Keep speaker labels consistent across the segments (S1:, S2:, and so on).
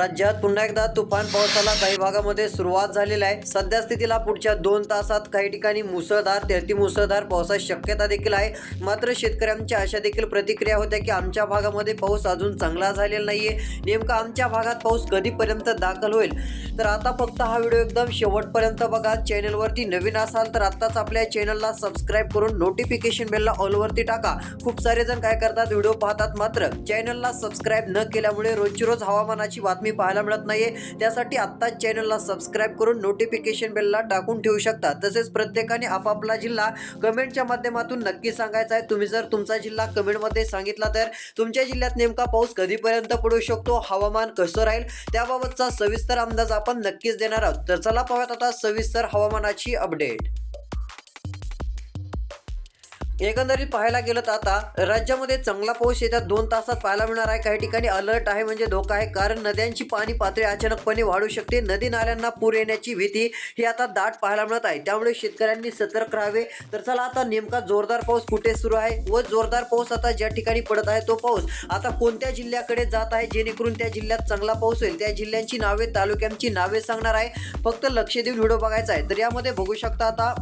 S1: राज्यात पुन्हा एकदा तुफान पावसाला काही भागामध्ये सुरुवात झालेली आहे. सध्या स्थितीला पुढच्या दोन तासात काही ठिकाणी मुसळधार ते अतिमुसळधार पावसाची शक्यता देखील आहे. मात्र शेतकऱ्यांच्या अशा देखील प्रतिक्रिया होत्या की आमच्या भागामध्ये पाऊस अजून चांगला झालेला नाहीये. नेमका आमच्या भागात पाऊस कधीपर्यंत दाखल होईल? तर आता फक्त हा व्हिडिओ एकदम शेवटपर्यंत बघा. चॅनलवरती नवीन असाल तर आत्ताच आपल्या चॅनलला सबस्क्राईब करून नोटिफिकेशन बेलला ऑलवरती टाका. खूप सारे जण काय करतात व्हिडिओ पाहतात मात्र चॅनलला सबस्क्राईब न केल्यामुळे रोजची रोज हवामानाची बातमी पाहायला मिळत नाहीये. त्यासाठी आत्ताच चॅनलला सबस्क्राईब करून नोटिफिकेशन बेलला टाकून ठेवू शकता. तसेच प्रत्येकाने आपापला जिल्हा कमेंटच्या माध्यमातून नक्की सांगायचा आहे. तुम्ही जर तुमचा जिल्हा कमेंटमध्ये सांगितला तर तुमच्या जिल्ह्यात नेमका पाऊस कधीपर्यंत पडू शकतो? हवामान कसं राहील? त्याबाबतचा सविस्तर अंदाज आपण नक्कीच देणार आहोत. तर चला पाहूयात आता सविस्तर हवामानाची अपडेट एकंदरीत पाहायला गेलं तर आता राज्यामध्ये चांगला पाऊस येत्या दोन तासात पाहायला मिळणार आहे. काही ठिकाणी अलर्ट आहे म्हणजे धोका आहे कारण नद्यांची पाणी पातळी अचानकपणे वाढू शकते. नदी नाल्यांना पूर येण्याची भीती ही आता दाट पाहायला मिळत आहे. त्यामुळे शेतकऱ्यांनी सतर्क राहावे. तर चला आता नेमका जोरदार पाऊस कुठे सुरू आहे व जोरदार पाऊस आता ज्या ठिकाणी पडत आहे तो पाऊस आता कोणत्या जिल्ह्याकडे जात आहे? जेणेकरून त्या जिल्ह्यात चांगला पाऊस होईल. त्या जिल्ह्यांची नावे तालुक्यांची नावे सांगणार आहे. फक्त लक्ष देऊन व्हिडिओ बघायचा आहे. तर यामध्ये बघू शकता आता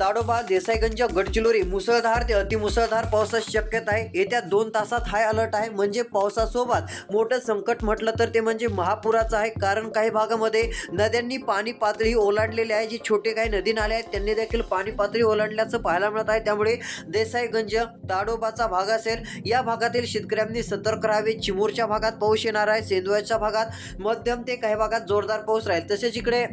S1: ताडोबा देसाईगंज गडचिरोली. मुसळधार ते अतिमुसळधार पावसाची शक्यता आहे. येत्या दोन तासात हाय अलर्ट आहे. म्हणजे पावसासोबत मोठं संकट म्हटलं तर ते म्हणजे महापुराचं आहे. कारण काही भागामध्ये नद्यांनी पाणी पातळी ओलांडलेली आहे. जी छोटे काही नदी नाले आहेत त्यांनी देखील पाणी पातळी ओलांडल्याचं पाहायला मिळत आहे. त्यामुळे देसाईगंज ताडोबाचा भाग असेल या भागातील शेतकऱ्यांनी सतर्क राहावे. चिमूरच्या भागात पाऊस येणार आहे. सेंदुयाच्या भागात मध्यम ते काही भागात जोरदार पाऊस राहील. तसेच इकडे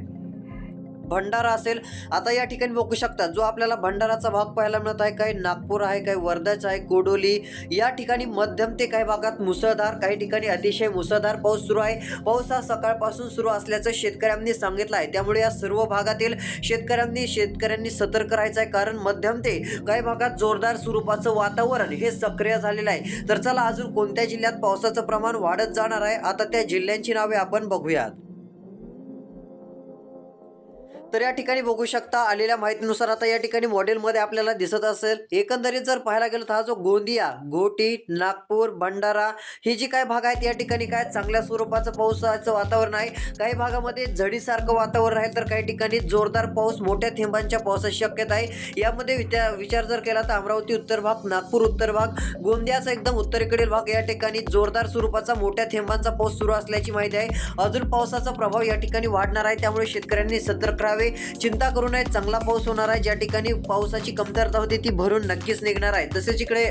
S1: भंडारा असेल आता या ठिकाणी बघू शकता जो आपल्याला भंडाराचा भाग पाहायला मिळत आहे काही नागपूर आहे काही वर्धाचा आहे कोडोली या ठिकाणी मध्यम ते काही भागात मुसळधार काही ठिकाणी अतिशय मुसळधार पाऊस सुरू आहे. पाऊस हा सकाळपासून सुरू असल्याचं शेतकऱ्यांनी सांगितलं आहे. त्यामुळे या सर्व भागातील शेतकऱ्यांनी शेतकऱ्यांनी सतर्क राहायचं आहे कारण मध्यम ते काही भागात जोरदार स्वरूपाचं वातावरण हे सक्रिय झालेलं आहे. तर चला अजून कोणत्या जिल्ह्यात पावसाचं प्रमाण वाढत जाणार आहे आता त्या जिल्ह्यांची नावे आपण बघूयात. तर या ठिकाणी बघू शकता आलेल्या माहितीनुसार आता या ठिकाणी मॉडेलमध्ये आपल्याला दिसत असेल. एकंदरीत जर पाहायला गेलं तर हा जो गोंदिया घोटी नागपूर भंडारा ही जी काय भाग आहेत या ठिकाणी काय चांगल्या स्वरूपाचं पावसाचं वातावरण आहे. काही भागामध्ये झडीसारखं वातावरण आहे तर काही ठिकाणी जोरदार पाऊस मोठ्या थेंबांच्या पावसाची शक्यता आहे. यामध्ये विचार जर केला तर अमरावती उत्तर भाग नागपूर उत्तर भाग गोंदियाचा एकदम उत्तरेकडील भाग या ठिकाणी जोरदार स्वरूपाचा मोठ्या थेंबांचा पाऊस सुरू असल्याची माहिती आहे. अजून पावसाचा प्रभाव या ठिकाणी वाढणार आहे त्यामुळे शेतकऱ्यांनी सतर्क राहावे. चिंता करू नये चांगला पाऊस होणार आहे. ज्या ठिकाणी पावसाची कमतरता होती ती भरून नक्कीच निघणार आहे. तसेच इकडे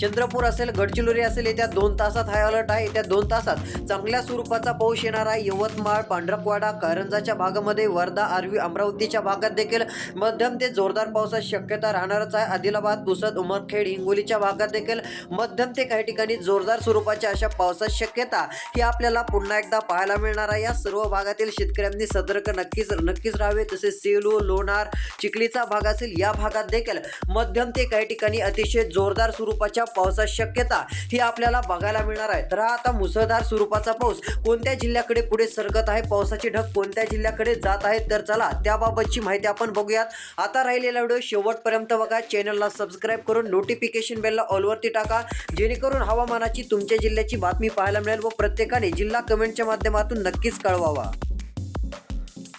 S1: चंद्रपूर असेल गडचिरोली असेल येत्या दोन तासात हाय अलर्ट आहे. येत्या दोन तासात चांगल्या स्वरूपाचा पाऊस येणार आहे. यवतमाळ पांढरपवाडा कारंजाच्या भागामध्ये वर्धा आरवी अमरावतीच्या भागात देखील मध्यम ते जोरदार पावसाची शक्यता राहणारच आहे. आदिलाबाद पुसद उमरखेड हिंगोलीच्या भागात देखील मध्यम ते काही ठिकाणी जोरदार स्वरूपाच्या अशा पावसाची शक्यता ही आपल्याला पुन्हा एकदा पाहायला मिळणार आहे. या सर्व भागातील शेतकऱ्यांनी सतर्क नक्कीच नक्कीच राहावे. तसेच सेलू लोणार चिखलीचा भाग असेल या भागात देखील मध्यम ते काही ठिकाणी अतिशय जोरदार स्वरूपाच्या पावसाची शक्यता ही आपल्याला बघायला मिळणार आहे. तर हा आता मुसळधार स्वरूपाचा पाऊस कोणत्या जिल्ह्याकडे पुढे सरकत आहे? पावसाचे ढग कोणत्या जिल्ह्याकडे जात आहेत तर चला त्याबाबतची माहिती आपण बघूयात. आता राहिलेला व्हिडिओ शेवटपर्यंत बघा. चॅनलला सबस्क्राईब करून नोटिफिकेशन बेलला ऑलवरती टाका. जेणेकरून हवामानाची तुमच्या जिल्ह्याची बातमी पाहायला मिळेल व प्रत्येकाने जिल्हा कमेंटच्या माध्यमातून नक्कीच कळवावा.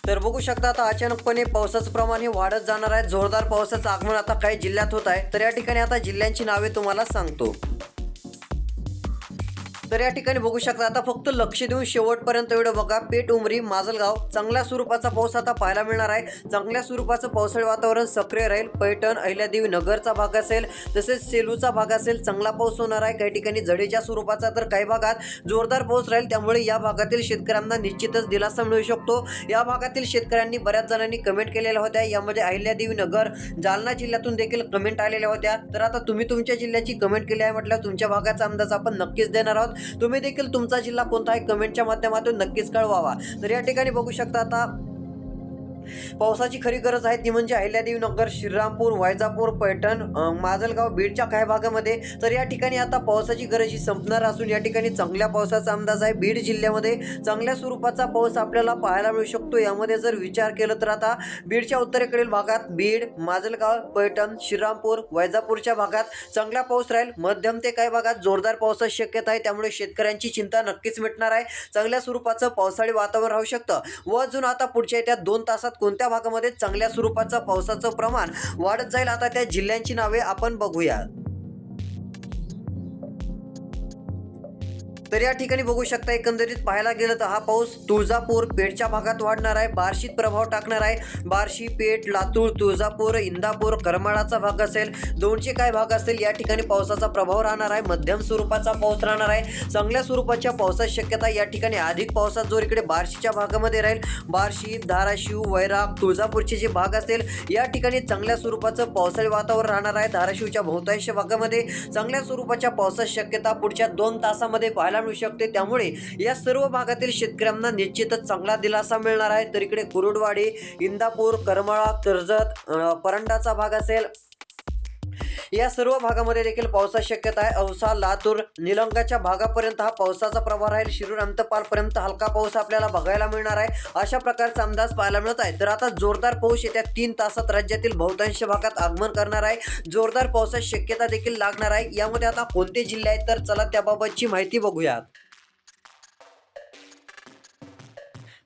S1: तर बघू शकता आता अचानकपणे पावसाचं प्रमाण हे वाढत जाणार आहे. जोरदार पावसाचं आगमन आता काही जिल्ह्यात होत आहे. तर या ठिकाणी आता जिल्ह्यांची नावे तुम्हाला सांगतो. तर या ठिकाणी बघू शकता आता फक्त लक्ष देऊन शेवटपर्यंत व्हिडिओ बघा. पेट उमरी माजलगाव चांगल्या स्वरूपाचा पाऊस आता पाहायला मिळणार आहे. चांगल्या स्वरूपाचं पावसाळी वातावरण सक्रिय राहील. पैठण अहिल्यादेवी नगरचा भाग असेल तसेच सेलूचा भाग असेल चांगला पाऊस होणार आहे. काही ठिकाणी जडेच्या स्वरूपाचा तर काही भागात जोरदार पाऊस राहील. त्यामुळे या भागातील शेतकऱ्यांना निश्चितच दिलासा मिळू शकतो. या भागातील शेतकऱ्यांनी बऱ्याच जणांनी कमेंट केलेल्या होत्या. यामध्ये अहिल्यादेवी नगर जालना जिल्ह्यातून देखील कमेंट आलेल्या होत्या. तर आता तुम्ही तुमच्या जिल्ह्याची कमेंट केली आहे म्हटल्यावर तुमच्या भागाचा अंदाज आपण नक्कीच देणार आहोत. तुम्ही देखील तुमचा जिल्हा कोणता आहे? कमेंटच्या माध्यमातून नक्कीच कळवावा. तर या ठिकाणी बघू शकता आता पावसाची खरी गरज आहे ती म्हणजे अहिल्यादेवी नगर श्रीरामपूर वैजापूर पैठण माजलगाव बीडच्या काही भागामध्ये. तर या ठिकाणी आता पावसाची गरज ही संपणार असून या ठिकाणी चांगल्या पावसाचा अंदाज आहे. बीड जिल्ह्यामध्ये चांगल्या स्वरूपाचा पाऊस आपल्याला पाहायला मिळू शकतो. यामध्ये जर विचार केला तर आता बीडच्या उत्तरेकडील भागात बीड माजलगाव पैठण श्रीरामपूर वैजापूरच्या भागात चांगला पाऊस राहील. मध्यम ते काही भागात जोरदार पावसाची शक्यता आहे. त्यामुळे शेतकऱ्यांची चिंता नक्कीच मिटणार आहे. चांगल्या स्वरूपाचं पावसाळी वातावरण राहू शकतं. व अजून आता पुढच्या येत्या दोन तासात कोणत्या भागामध्ये चांगल्या स्वरूपाचं पावसाचं प्रमाण वाढत जाईल आता त्या जिल्ह्यांची नावे आपण बघूया. तर या ठिकाणी बघू शकता एकंदरीत पाहायला गेलं तर हा पाऊस तुळजापूर पेठच्या भागात वाढणार आहे. बार्शीत प्रभाव टाकणार आहे. बार्शी पेठ लातूर तुळजापूर इंदापूर करमाळाचा भाग असेल दोनशे काय भाग असेल या ठिकाणी पावसाचा प्रभाव राहणार आहे. मध्यम स्वरूपाचा पाऊस राहणार आहे. चांगल्या स्वरूपाच्या पावसाची शक्यता या ठिकाणी अधिक पावसात जोर इकडे बार्शीच्या भागामध्ये राहील. बार्शी धाराशिव वैराग तुळजापूरचे जे भाग असेल या ठिकाणी चांगल्या स्वरूपाचं पावसाळी वातावरण राहणार आहे. धाराशिवच्या बहुतांश भागामध्ये चांगल्या स्वरूपाच्या पावसाची शक्यता पुढच्या दोन तासामध्ये पाहायला मिळू शकते. त्यामुळे या सर्व भागातील शेतकऱ्यांना निश्चितच चांगला दिलासा मिळणार आहे. तर इकडे कुरुडवाडी इंदापूर करमाळा कर्जत परंडाचा भाग असेल. या सर्व भागामध्ये देखील पावसाची शक्यता आहे. औसा लातूर निलंगाच्या भागापर्यंत हा पावसाचा प्रभाव राहील. शिरूर अंतपालपर्यंत हलका पाऊस आपल्याला बघायला मिळणार आहे. अशा प्रकारचा अंदाज पाहायला मिळत आहे. तर आता जोरदार पाऊस येत्या तीन तासात राज्यातील बहुतांश भागात आगमन करणार आहे. जोरदार पावसाची शक्यता देखील लागणार आहे. यामध्ये आता कोणते जिल्हे आहेत? तर चला त्याबाबतची माहिती बघूयात.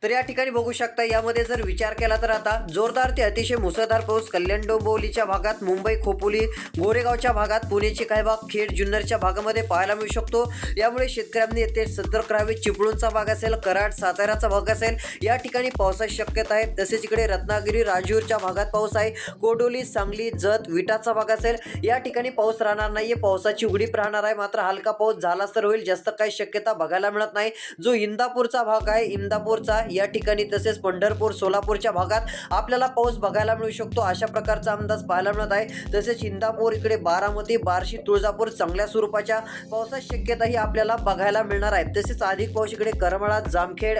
S1: तर या ठिकाणी बघू शकता यामध्ये जर विचार केला तर आता जोरदार ते अतिशय मुसळधार पाऊस कल्याण डोंबिवलीच्या भागात मुंबई खोपोली गोरेगावच्या भागात पुणेचे काही भाग खेड जुन्नरच्या भागामध्ये पाहायला मिळू शकतो. यामुळे शेतकऱ्यांनी येथे सतर्क राहावे. चिपळूणचा भाग असेल कराड साताऱ्याचा भाग असेल या ठिकाणी पावसाची शक्यता आहे. तसेच इकडे रत्नागिरी राजूरच्या भागात पाऊस आहे. कोडोली सांगली जत विटाचा भाग असेल या ठिकाणी पाऊस राहणार नाहीये. पावसाची उघडीप राहणार आहे. मात्र हलका पाऊस झाला तर होईल. जास्त काही शक्यता बघायला मिळत नाही. जो इंदापूरचा भाग आहे इंदापूरचा या ठिकाणी तसेच पंढरपूर सोलापूरच्या भागात आपल्याला पाऊस बघायला मिळू शकतो. अशा प्रकारचा अंदाज पाहायला मिळत आहे. तसेच इंदापूर इकडे बारामती बार्शी तुळजापूर चांगल्या स्वरूपाच्या पावसाची शक्यताही आपल्याला बघायला मिळणार आहे. तसेच अधिक पाऊस इकडे करमाळा जामखेड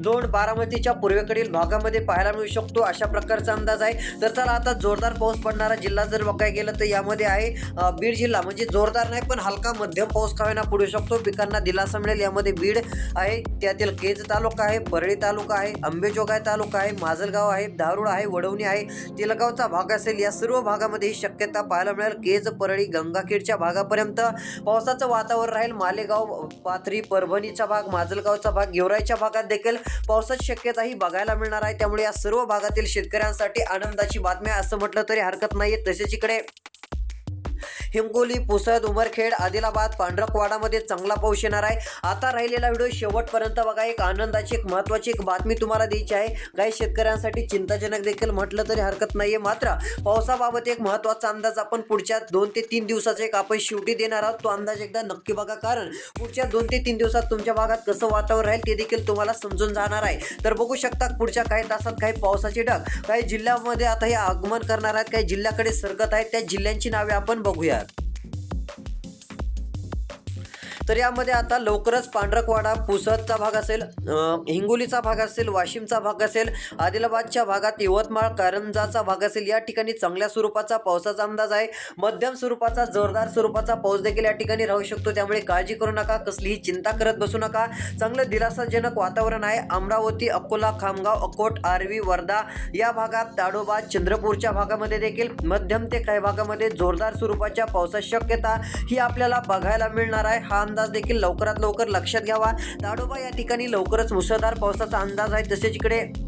S1: दोन बारामतीच्या पूर्वेकडील भागामध्ये पाहायला मिळू शकतो अशा प्रकारचा अंदाज आहे. तर चला आता जोरदार पाऊस पडणारा जिल्हा जर बघायला गेलं तर यामध्ये आहे बीड जिल्हा. म्हणजे जोरदार नाही पण हलका मध्यम पाऊस का होईना पडू शकतो. पिकांना दिलासा मिळेल. यामध्ये बीड आहे त्यातील केज तालुका आहे परळी तालुका आहे अंबेजोगाई तालुका आहे माजलगाव आहे धारूळ आहे वडवणी आहे तिलगावचा भाग असेल या सर्व भागामध्ये ही शक्यता पाहायला मिळेल. केज परळी गंगाखेडच्या भागापर्यंत पावसाचं वातावरण राहील. मालेगाव पाथरी परभणीचा भाग माजलगावचा भाग गेवराईच्या भागात देखील पावसाची शक्यता ही बघायला मिळणार आहे. त्यामुळे या सर्व भागातील शेतकऱ्यांसाठी आनंदाची बातमी असं म्हटलं तरी हरकत नाहीये. तसेच इकडे हिंगोली पुसद उमरखेड आदिलाबाद पांढरकवाडामध्ये चांगला पाऊस येणार आहे. आता राहिलेला व्हिडिओ शेवटपर्यंत बघा. एक आनंदाची एक महत्त्वाची एक बातमी तुम्हाला द्यायची आहे. काही शेतकऱ्यांसाठी चिंताजनक देखील म्हटलं तरी हरकत नाहीये. मात्र पावसाबाबत एक महत्त्वाचा अंदाज आपण पुढच्या दोन ते तीन दिवसाचा एक आपण शेवटी देणार आहोत. तो अंदाज एकदा नक्की बघा. कारण पुढच्या दोन ते तीन दिवसात तुमच्या भागात कसं वातावरण राहील ते देखील तुम्हाला समजून जाणार आहे. तर बघू शकता पुढच्या काही तासात काही पावसाचे ढग. काही जिल्ह्यामध्ये आता हे आगमन करणार आहेत. काही जिल्ह्याकडे सरकत आहेत. त्या जिल्ह्यांची नावे आपण बघूयात. तर यामध्ये आता लवकरच पांढरकवाडा पुसदचा भाग असेल हिंगोलीचा भाग असेल वाशिमचा भाग असेल आदिलाबादच्या भागात यवतमाळ कारंजाचा भाग असेल. या ठिकाणी चांगल्या स्वरूपाचा पावसाचा अंदाज आहे. मध्यम स्वरूपाचा जोरदार स्वरूपाचा पाऊस देखील या ठिकाणी राहू शकतो. त्यामुळे काळजी करू नका कसलीही चिंता करत बसू नका. चांगलं दिलासाजनक वातावरण आहे. अमरावती अकोला खामगाव अकोट आर्वी वर्धा या भागात ताडोबा चंद्रपूरच्या भागामध्ये देखील मध्यम ते काही भागामध्ये जोरदार स्वरूपाच्या पावसाची शक्यता ही आपल्याला बघायला मिळणार आहे. हा अंदाज देखील लवकरात लवकर लक्षात घ्यावा. ताडोबा या ठिकाणी लवकरच मुसळधार पावसाचा अंदाज आहे. तसेच इकडे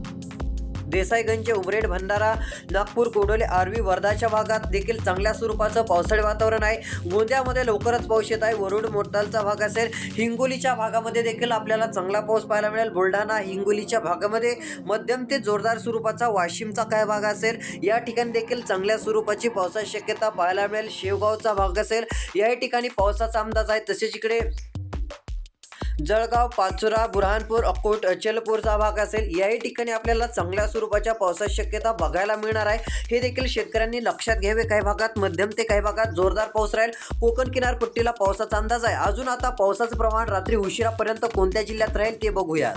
S1: देसाईगंज उमरेड भंडारा नागपूर कोडोले आर्वी वर्धाच्या भागात देखील चांगल्या स्वरूपाचं पावसाळी वातावरण आहे. गोंदियामध्ये लवकरच पाऊस येत आहे. वरुड मोटालचा भाग असेल हिंगोलीच्या भागामध्ये देखील आपल्याला चांगला पाऊस पाहायला मिळेल. बुलढाणा हिंगोलीच्या भागामध्ये मध्यम ते जोरदार स्वरूपाचा वाशिमचा काय भाग असेल या ठिकाणी देखील चांगल्या स्वरूपाची पावसाची शक्यता पाहायला मिळेल. शेवगावचा भाग असेल याही ठिकाणी पावसाचा अंदाज आहे. तसेच इकडे जळगाव पाचोरा बुरहानपूर अकोट अचलपूरचा भाग असेल. याही ठिकाणी आपल्याला चांगल्या स्वरूपाच्या पावसाची शक्यता बघायला मिळणार आहे. हे देखील शेतकऱ्यांनी लक्षात घ्यावे. काही भागात मध्यम ते काही भागात जोरदार पाऊस राहील. कोकण किनारपट्टीला पावसाचा अंदाज आहे. अजून आता पावसाचं प्रमाण रात्री उशिरापर्यंत कोणत्या जिल्ह्यात राहील ते बघूया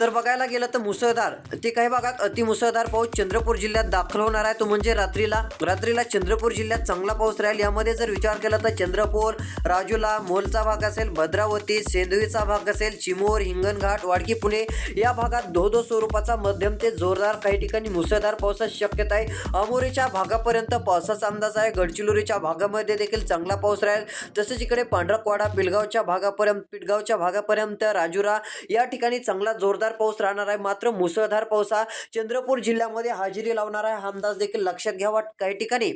S1: तर बघायला गेलं तर मुसळधार. ते काही भागात अतिमुसळधार पाऊस चंद्रपूर जिल्ह्यात दाखल होणार आहे. तो म्हणजे रात्रीला. रात्रीला चंद्रपूर जिल्ह्यात चांगला पाऊस राहील. यामध्ये जर विचार केला तर चंद्रपूर राजूला मोलचा भाग असेल भद्रावती सेंदुईचा भाग असेल चिमोर हिंगणघाट वाडकी पुणे या भागात धो धो स्वरूपाचा मध्यम ते जोरदार काही ठिकाणी मुसळधार पावसाची शक्यता आहे. अमोरीच्या भागापर्यंत पावसाचा अंदाज आहे. गडचिरोलीच्या भागामध्ये देखील चांगला पाऊस राहील. तसेच इकडे पांढरकवाडा पिलगावच्या भागापर्यंत पिटगावच्या भागापर्यंत राजुरा या ठिकाणी चांगला जोरदार पाऊस राहणार आहे. मात्र मुसळधार पाऊस हा चंद्रपूर जिल्ह्यामध्ये हजेरी लावणार आहे. हा अंदाज देखील लक्षात घ्यावा. काही ठिकाणी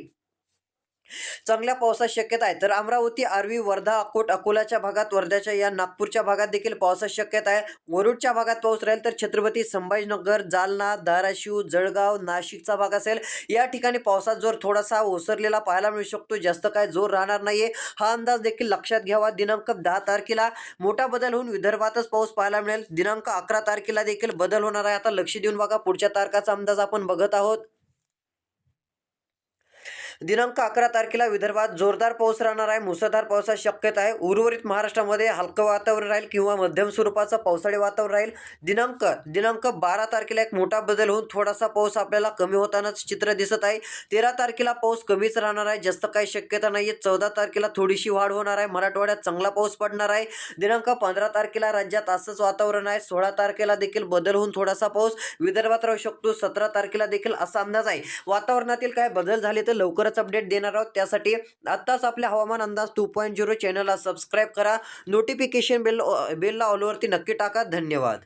S1: चांगल्या पावसाची शक्यता आहे. तर अमरावती आर्वी वर्धा अकोट अकोलाच्या भागात वर्ध्याच्या या नागपूरच्या भागात देखील पावसाची शक्यता आहे. मुरुडच्या भागात पाऊस राहील तर छत्रपती संभाजीनगर जालना धाराशिव जळगाव नाशिकचा भाग असेल. या ठिकाणी पावसाचा जोर थोडासा ओसरलेला पाहायला मिळू शकतो. जास्त काय जोर राहणार नाहीये. हा अंदाज देखील लक्षात घ्यावा. दिनांक दहा तारखेला मोठा बदल होऊन विदर्भातच पाऊस पाहायला मिळेल. दिनांक अकरा तारखेला देखील बदल होणार आहे. आता लक्ष देऊन बघा. पुढच्या तारखाचा अंदाज आपण बघत आहोत. दिनांक अकरा तारखेला विदर्भात जोरदार पाऊस राहणार आहे. मुसळधार पावसाची शक्यता आहे. उर्वरित महाराष्ट्रामध्ये हलकं वातावरण राहील किंवा मध्यम स्वरूपाचं पावसाळी वातावरण राहील. दिनांक दिनांक बारा तारखेला एक मोठा बदल होऊन थोडासा पाऊस आपल्याला कमी होतानाच चित्र दिसत आहे. तेरा तारखेला पाऊस कमीच राहणार आहे. जास्त काही शक्यता नाही आहे चौदा तारखेला थोडीशी वाढ होणार आहे. मराठवाड्यात चांगला पाऊस पडणार आहे. दिनांक पंधरा तारखेला राज्यात असंच वातावरण आहे. सोळा तारखेला देखील बदल होऊन थोडासा पाऊस. विदर्भात राहू शकतो. सतरा तारखेला देखील असा अंदाज आहे. वातावरणातील काय बदल झाले तर लवकर लवकरच अपडेट देणार आहोत. त्यासाठी आत्ताच आपल्या हवामान अंदाज टू पॉईंट झिरो चॅनलला सबस्क्राईब करा. नोटिफिकेशन बेल बेलला ऑलवरती नक्की टाका. धन्यवाद.